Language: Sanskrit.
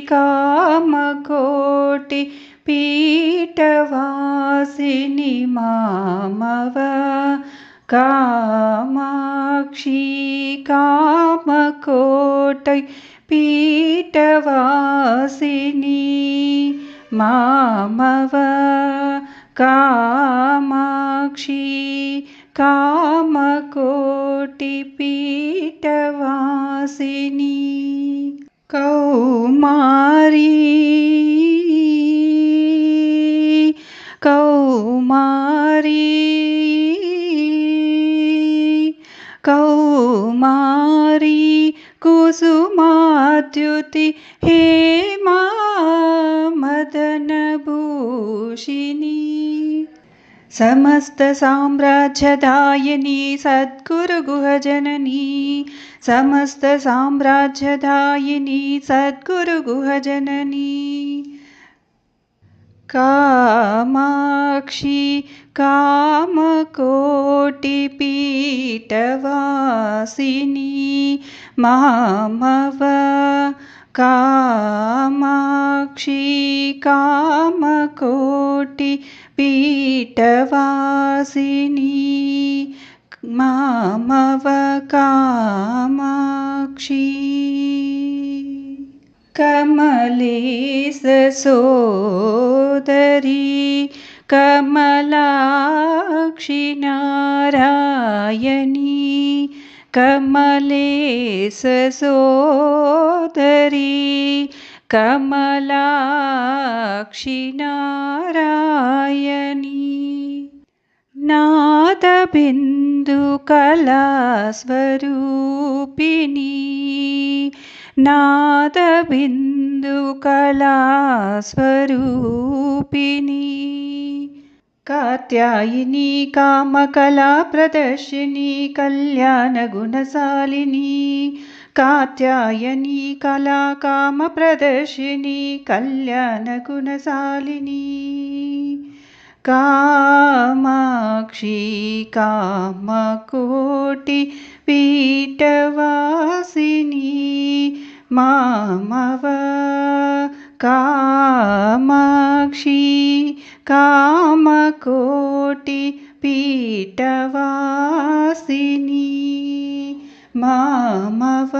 कामकोटि पीठवासिनि मामव। कामाक्षी कामकोटै पीठवासिनी मामव। कामाक्षी कामकोटिपीठवासिनी कुसुमाद्युति हेमा मदनभूषिणी। समस्तसाम्राज्यदायिनी सद्गुरुगुहजननी। समस्तसाम्राज्यदायिनी सद्गुरुगुहजननी कामाक्षी कामकोटिपीठवासिनी मामव कामाक्षी कामकोटिपीठवासिनी मामव कामाक्षी कमलेशसोदरी कमलाक्षि नारायणी कमलेशसोदरी कमलाक्षि नारायणी। नादबिन्दुकलास्वरूपिणी नादबिन्दुकलास्वरूपिणी कात्यायिनी कामकलाप्रदर्शिनी कल्याणगुणशालिनी कात्यायनी कला कामप्रदर्शिनी कल्याणगुणशालिनी कामाक्षी कामकोटि पीठवासिनी मामव कामाक्षी कामकोटि पीठवासिनी। मामव का